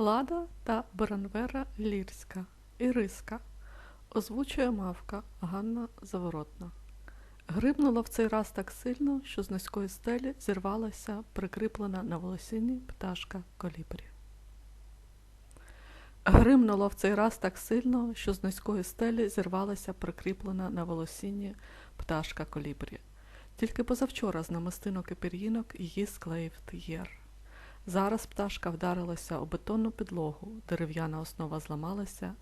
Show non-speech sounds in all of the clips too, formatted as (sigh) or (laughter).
Лада та Бранвера Лірська. Іриска. Озвучує мавка Ганна Заворотна. Грибнула в цей раз так сильно, що з низької стелі зірвалася прикріплена на волосині пташка колібрі. Гримнуло в цей раз так сильно, що з низької стелі зірвалася прикріплена на волосінні пташка колібрі. Тільки позавчора з намистинок і пір'їнок її склеїв т'єр. Зараз пташка вдарилася у бетонну підлогу, дерев'яна основа зламалася,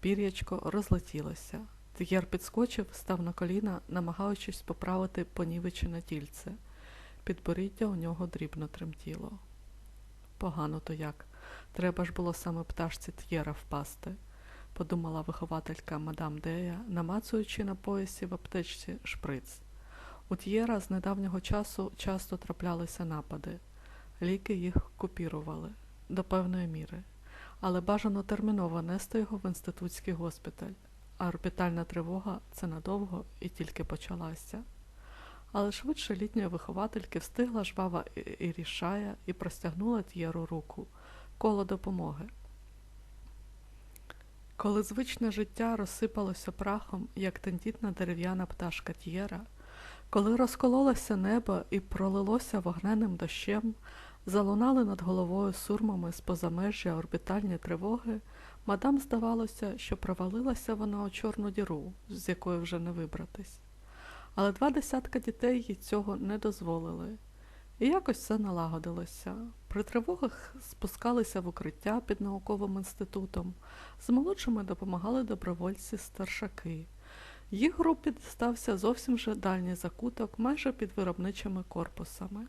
пір'ячко розлетілося. Т'єр підскочив, став на коліна, намагаючись поправити понівечене тільце. Підборіддя у нього дрібно тремтіло. Погано то як. Треба ж було саме пташці Т'єра впасти, подумала вихователька мадам Дея, намацуючи на поясі в аптечці шприц. У Т'єра з недавнього часу часто траплялися напади. Ліки їх купірували до певної міри, але бажано терміново нести його в інститутський госпіталь, а орбітальна тривога це надовго і тільки почалася. Але швидше літньої виховательки встигла жвава і рішая і простягнула Т'єру руку коло допомоги. Коли звичне життя розсипалося прахом, як тендітна дерев'яна пташка Т'єра, коли розкололося небо і пролилося вогненним дощем, залунали над головою сурмами з позамежжя орбітальні тривоги, мадам здавалося, що провалилася вона у чорну діру, з якої вже не вибратись. Але два десятка дітей їй цього не дозволили. І якось все налагодилося. При тривогах спускалися в укриття під науковим інститутом, з молодшими допомагали добровольці старшаки. Їх групі стався зовсім вже дальній закуток, майже під виробничими корпусами.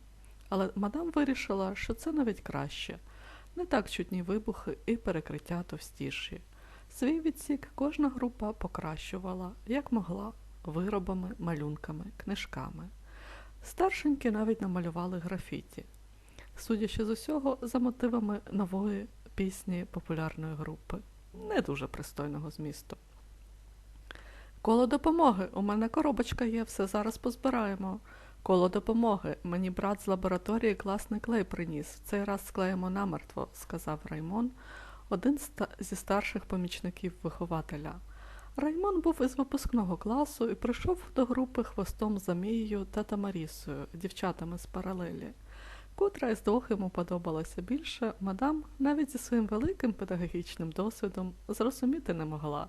Але мадам вирішила, що це навіть краще, не так чутні вибухи і перекриття товстіші. Свій відсік кожна група покращувала, як могла, виробами, малюнками, книжками. Старшенькі навіть намалювали графіті, судячи з усього, за мотивами нової пісні популярної групи, не дуже пристойного змісту. Коло допомоги, у мене коробочка є, все зараз позбираємо. Коло допомоги, мені брат з лабораторії класний клей приніс. В цей раз склеїмо намертво, сказав Раймон, один зі старших помічників вихователя. Раймон був із випускного класу і прийшов до групи хвостом за Мією та Тамарісою, дівчатами з паралелі. Котра із двох йому подобалася більше, мадам навіть зі своїм великим педагогічним досвідом зрозуміти не могла.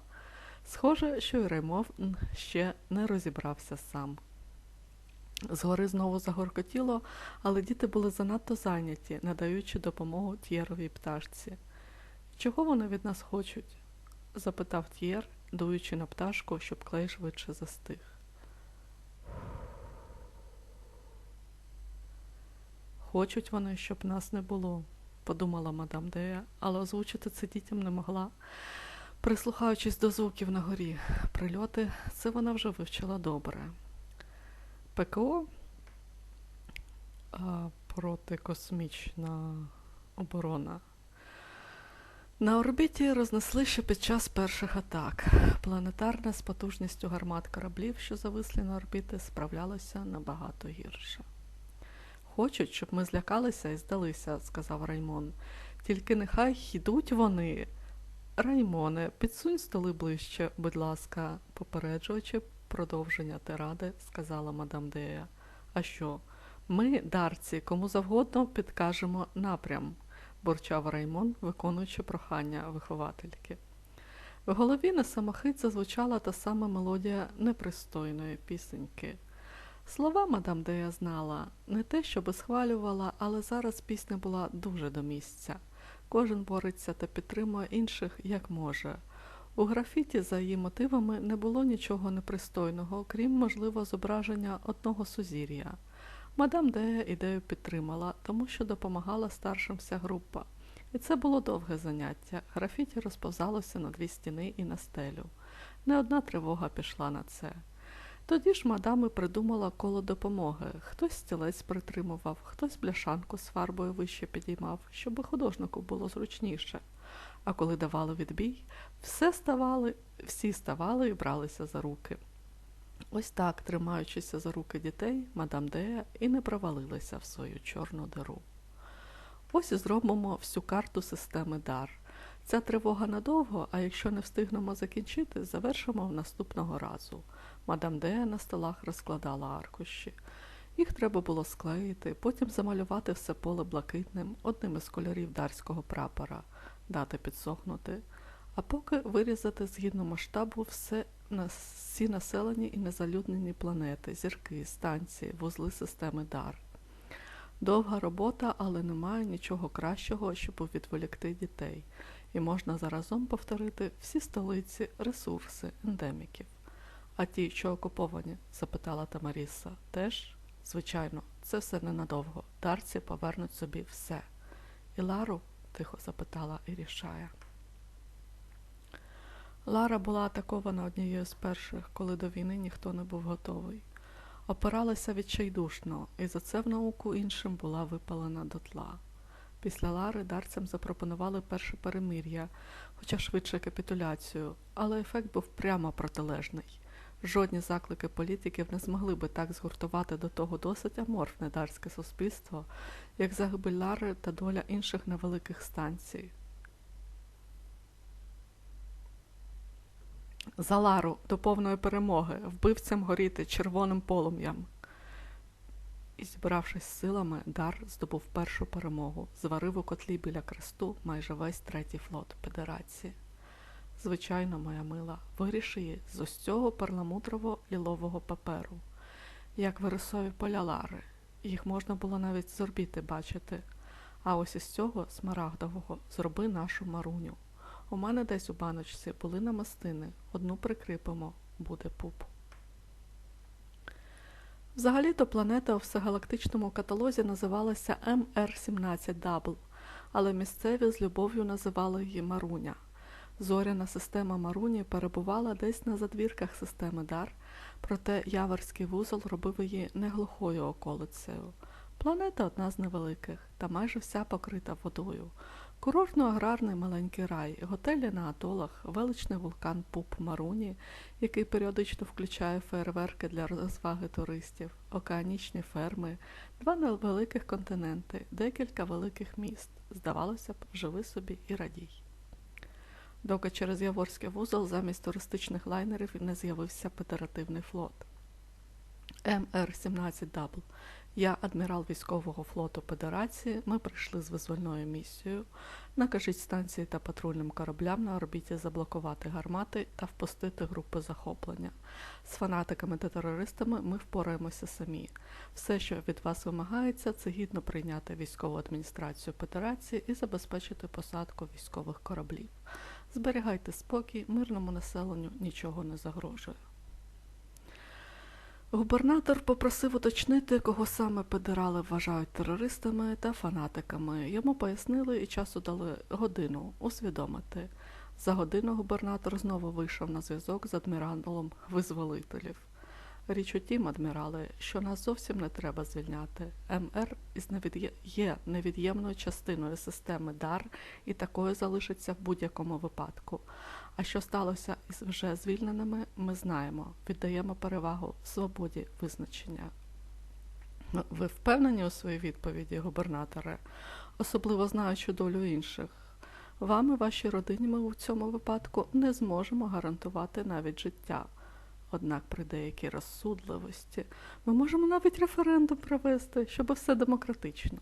Схоже, що й Раймон ще не розібрався сам. Згори знову загоркотіло, але діти були занадто зайняті, надаючи допомогу Т'єровій пташці. Чого вони від нас хочуть? запитав Т'єр, дуючи на пташку, щоб клей швидше застиг. Хочуть вони, щоб нас не було, подумала мадам Дея, але озвучити це дітям не могла. Прислухаючись до звуків на горі, прильоти, це вона вже вивчила добре. ПКО протикосмічна оборона. На орбіті рознесли ще під час перших атак. Планетарна з потужністю гармат кораблів, що зависли на орбіти, справлялося набагато гірше. Хочуть, щоб ми злякалися і здалися, сказав Раймон. Тільки нехай йдуть вони. Раймоне, підсунь столи ближче, будь ласка, попереджуючи продовження тиради, сказала мадам Дея. А що? Ми, дарці, кому завгодно підкажемо напрям, бурчав Раймон, виконуючи прохання виховательки. В голові на самохить зазвучала та сама мелодія непристойної пісеньки. Слова мадам Дея знала, не те, щоби схвалювала, але зараз пісня була дуже до місця. Кожен бореться та підтримує інших як може. У графіті за її мотивами не було нічого непристойного, крім, можливо, зображення одного сузір'я. Мадам Дея ідею підтримала, тому що допомагала старшим вся група. І це було довге заняття. Графіті розповзалося на дві стіни і на стелю. Не одна тривога пішла на це. Тоді ж мадами придумала коло допомоги. Хтось стілець притримував, хтось бляшанку з фарбою вище підіймав, щоб художнику було зручніше. А коли давали відбій, все ставали, всі ставали і бралися за руки. Ось так, тримаючися за руки дітей, мадам Дея і не провалилася в свою чорну диру. Ось і зробимо всю карту системи дар. Ця тривога надовго, а якщо не встигнемо закінчити, завершимо в наступного разу. Мадам Дея на столах розкладала аркуші. Їх треба було склеїти, потім замалювати все поле блакитним, одним із кольорів дарського прапора, дати підсохнути, а поки вирізати згідно масштабу все всі населені і незалюднені планети, зірки, станції, вузли системи дар. Довга робота, але немає нічого кращого, щоб відволікти дітей, і можна заразом повторити всі столиці, ресурси, ендеміків. А ті, що окуповані? запитала Тамаріса. Теж? Звичайно, це все ненадовго. Дарці повернуть собі все. І Лару? тихо запитала Ірішая. Лара була атакована однією з перших, коли до війни ніхто не був готовий. Опиралася відчайдушно, і за це в науку іншим була випалена дотла. Після Лари дарцям запропонували перше перемир'я, хоча швидше капітуляцію, але ефект був прямо протилежний. Жодні заклики політиків не змогли би так згуртувати до того досить аморфне дарське суспільство, як загибель та доля інших невеликих станцій. За Лару до повної перемоги, вбивцям горіти червоним полум'ям. І, зібравшись силами, Дар здобув першу перемогу, зварив у котлі біля кресту майже весь третій флот Федерації. Звичайно, моя мила, виріш її з ось цього перламутрово лілового паперу, як вирисові поля Лари. Їх можна було навіть з орбіти бачити. А ось із цього смарагдового зроби нашу маруню. У мене десь у баночці були намастини, одну прикріпимо, буде пуп. Взагалі-то планета у всегалактичному каталозі називалася МР-17W, але місцеві з любов'ю називали її Маруня. Зоряна система Маруні перебувала десь на задвірках системи Дар, проте Яворський вузол робив її неглухою околицею. Планета одна з невеликих, та майже вся покрита водою. Курортно-аграрний маленький рай, готелі на атолах, величний вулкан Пуп Маруні, який періодично включає фейерверки для розваги туристів, океанічні ферми, два невеликих континенти, декілька великих міст. Здавалося б, живи собі і радій. Доки через Яворський вузол замість туристичних лайнерів не з'явився федеративний флот. МР-17W я, адмірал військового флоту Федерації, ми прийшли з визвольною місією. Накажіть станції та патрульним кораблям на орбіті заблокувати гармати та впустити групи захоплення. З фанатиками та терористами ми впораємося самі. Все, що від вас вимагається, це гідно прийняти військову адміністрацію Федерації і забезпечити посадку військових кораблів. Зберігайте спокій, мирному населенню нічого не загрожує. Губернатор попросив уточнити, кого саме педерали вважають терористами та фанатиками. Йому пояснили і часу дали годину усвідомити. За годину губернатор знову вийшов на зв'язок з адміралом визволителів. Річ у тім, адмірали, що нас зовсім не треба звільняти. МР є невід'ємною частиною системи дар і такою залишиться в будь-якому випадку. А що сталося із вже звільненими, ми знаємо, віддаємо перевагу свободі визначення. Ви впевнені у своїй відповіді, губернаторе, особливо знаючи долю інших. Вам і вашій родині ми у цьому випадку не зможемо гарантувати навіть життя. Однак при деякій розсудливості ми можемо навіть референдум провести, щоб все демократично.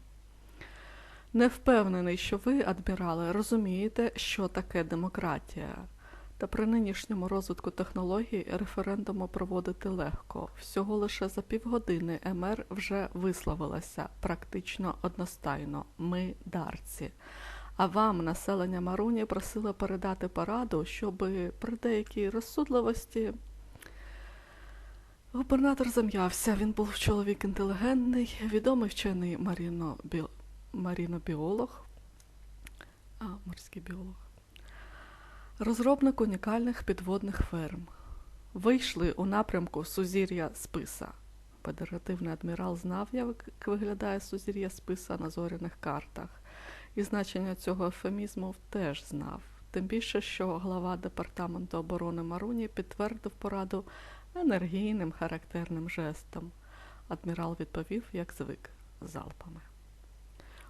Не впевнений, що ви, адмірале, розумієте, що таке демократія. Та при нинішньому розвитку технологій референдуму проводити легко. Всього лише за півгодини МР вже висловилася практично одностайно. Ми дарці. А вам, населення Маруні, просило передати пораду, щоб при деякій розсудливості. Губернатор зам'явся. Він був чоловік інтелігентний, відомий вчений маріно-біолог, маріно а, морський біолог розробник унікальних підводних ферм. Вийшли у напрямку сузір'я списа. Федеративний адмірал знав, як виглядає сузір'я списа на зоряних картах, і значення цього ефемізму теж знав. Тим більше, що глава департаменту оборони Маруні підтвердив пораду енергійним характерним жестом. Адмірал відповів, як звик, залпами.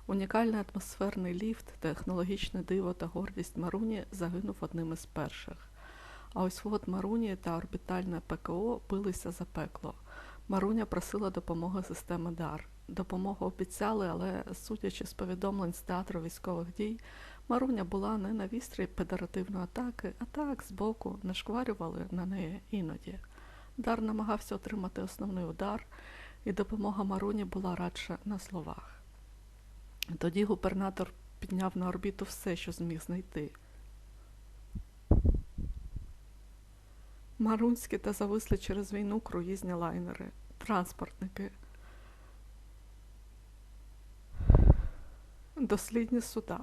Унікальний атмосферний ліфт, технологічне диво та гордість Маруні загинув одним із перших. А ось флот Маруні та орбітальне ПКО билися за пекло. Маруня просила допомоги системи ДАР. Допомогу обіцяли, але, судячи з повідомлень з театру військових дій, Маруня була не на вістрі федеративної атаки, а так збоку нашкварювали на неї іноді. Дар намагався отримати основний удар, і допомога Маруні була радше на словах. Тоді губернатор підняв на орбіту все, що зміг знайти. Марунські та зависли через війну круїзні лайнери, транспортники, дослідні суда,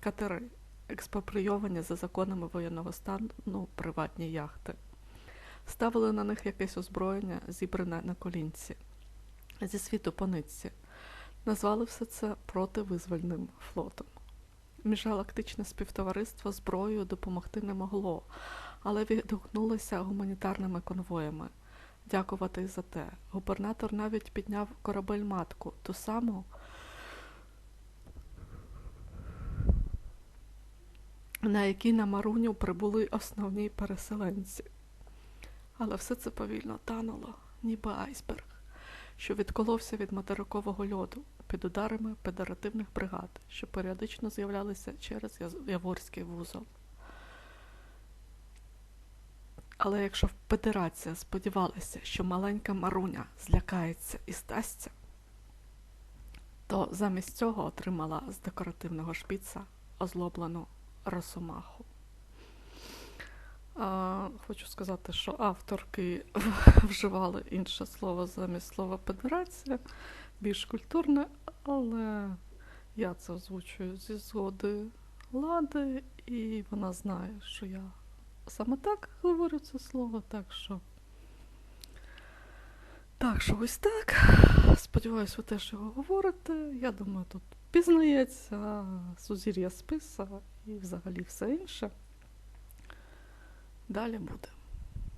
катери, експропрійовані за законами воєнного стану приватні яхти. Ставили на них якесь озброєння, зібране на колінці, зі світу по нитці. Назвали все це противизвольним флотом. Міжгалактичне співтовариство зброєю допомогти не могло, але відгукнулося гуманітарними конвоями. Дякувати за те. Губернатор навіть підняв корабель матку, ту саму, на якій на Маруню прибули основні переселенці. Але все це повільно тануло, ніби айсберг, що відколовся від материкового льоду під ударами федеративних бригад, що періодично з'являлися через Яворський вузол. Але якщо Федерація сподівалася, що маленька Маруня злякається і стасться, то замість цього отримала з декоративного шпіца озлоблену росомаху. Хочу сказати, що авторки (laughs) вживали інше слово замість слова федерація, більш культурне, але я це озвучую зі згоди лади, і вона знає, що я саме так говорю це слово, так що. Так що ось так. Сподіваюсь, ви теж його говорите. Я думаю, тут пізнається сузір'я списа і взагалі все інше. Далі буде.